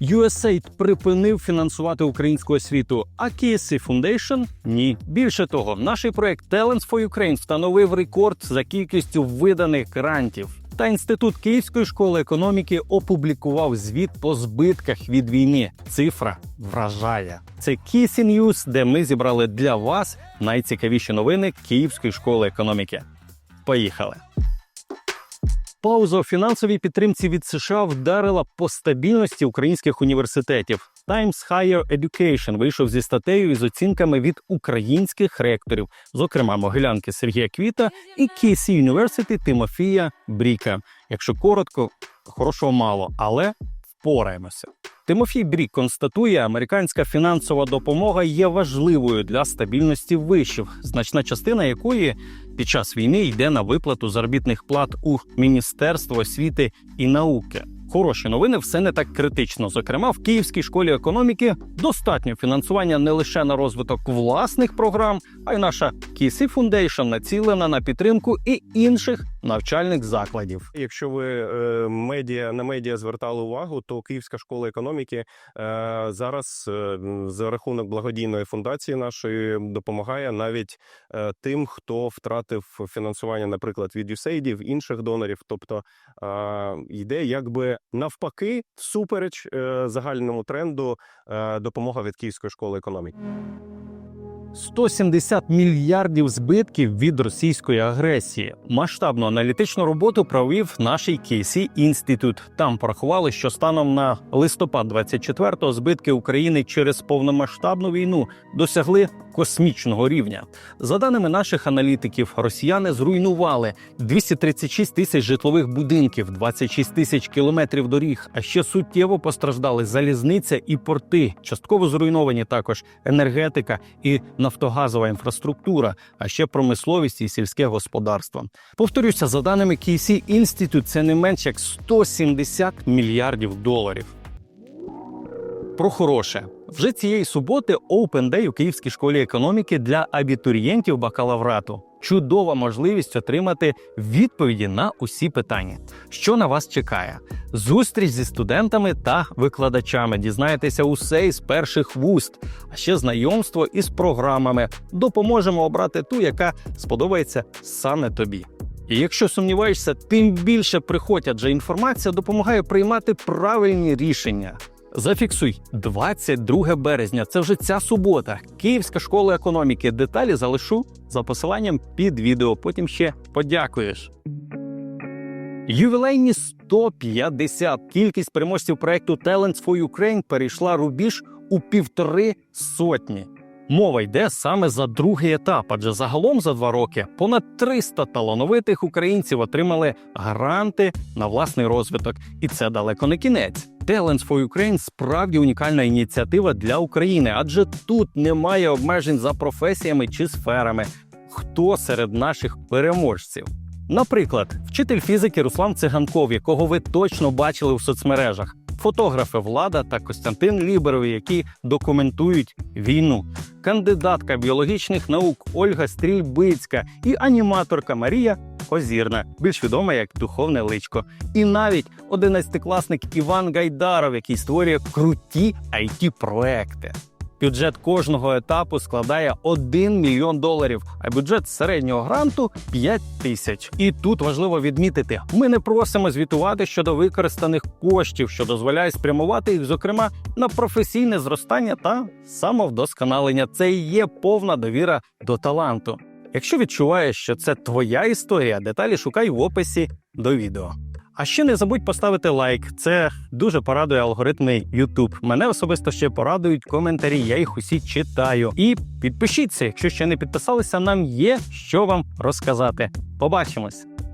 USAID припинив фінансувати українську освіту, а KSC Foundation – ні. Більше того, наш проект Talents for Ukraine встановив рекорд за кількістю виданих грантів. Та інститут Київської школи економіки опублікував звіт по збитках від війни. Цифра вражає. Це Kissy News, де ми зібрали для вас найцікавіші новини Київської школи економіки. Поїхали. Пауза у фінансовій підтримці від США вдарила по стабільності українських університетів. Times Higher Education вийшов зі статтею із оцінками від українських ректорів, зокрема Могилянки Сергія Квіта і KC University Тимофія Бріка. Якщо коротко, хорошого мало, але впораємося. Тимофій Брік констатує, американська фінансова допомога є важливою для стабільності вишів, значна частина якої під час війни йде на виплату заробітних плат у Міністерство освіти і науки. Хороші новини, все не так критично. Зокрема, в Київській школі економіки достатньо фінансування не лише на розвиток власних програм, а й наша KC Foundation націлена на підтримку і інших навчальних закладів. Якщо ви е, медіа на медіа звертали увагу, то Київська школа економіки е, зараз е, за рахунок благодійної фундації нашої допомагає навіть е, тим, хто втратив фінансування, наприклад, від USAID, інших донорів. Тобто е, йде якби навпаки, всупереч е, загальному тренду е, допомога від Київської школи економіки. 170 мільярдів збитків від російської агресії. Масштабну аналітичну роботу провів наш Кейсі інститут. Там порахували, що станом на листопад 24-го збитки України через повномасштабну війну досягли космічного рівня. За даними наших аналітиків, росіяни зруйнували 236 тисяч житлових будинків, 26 тисяч кілометрів доріг. А ще суттєво постраждали залізниця і порти. Частково зруйновані також енергетика і нафтогазова інфраструктура, а ще промисловість і сільське господарство. Повторюся, за даними KC Institute, це не менш як 170 мільярдів доларів. Про хороше вже цієї суботи Open Day у Київській школі економіки для абітурієнтів бакалаврату. Чудова можливість отримати відповіді на усі питання. Що на вас чекає? Зустріч зі студентами та викладачами. Дізнаєтеся усе із перших вуст, а ще знайомство із програмами. Допоможемо обрати ту, яка сподобається саме тобі. І якщо сумніваєшся, тим більше приходь, адже інформація допомагає приймати правильні рішення. Зафіксуй 22 березня. Це вже ця субота. Київська школа економіки. Деталі залишу за посиланням під відео. Потім ще подякуєш. Ювілейні 150. Кількість переможців проекту Talents for Ukraine перейшла рубіж у півтори сотні. Мова йде саме за другий етап, адже загалом за два роки понад 300 талановитих українців отримали гранти на власний розвиток, і це далеко не кінець. Talents for Ukraine справді унікальна ініціатива для України, адже тут немає обмежень за професіями чи сферами. Хто серед наших переможців? Наприклад, вчитель фізики Руслан Циганков, якого ви точно бачили в соцмережах, фотографи Влада та Костянтин Ліберов, які документують війну, кандидатка біологічних наук Ольга Стрільбицька і аніматорка Марія Озірна, більш відома як духовне личко, і навіть одинадцятикласник Іван Гайдаров, який створює круті it проекти Бюджет кожного етапу складає 1 мільйон доларів, а бюджет середнього гранту 5 тисяч. І тут важливо відмітити: ми не просимо звітувати щодо використаних коштів, що дозволяє спрямувати їх, зокрема, на професійне зростання та самовдосконалення. Це і є повна довіра до таланту. Якщо відчуваєш, що це твоя історія, деталі шукай в описі до відео. А ще не забудь поставити лайк. Це дуже порадує алгоритми YouTube. Мене особисто ще порадують коментарі. Я їх усі читаю. І підпишіться, якщо ще не підписалися. Нам є що вам розказати. Побачимось.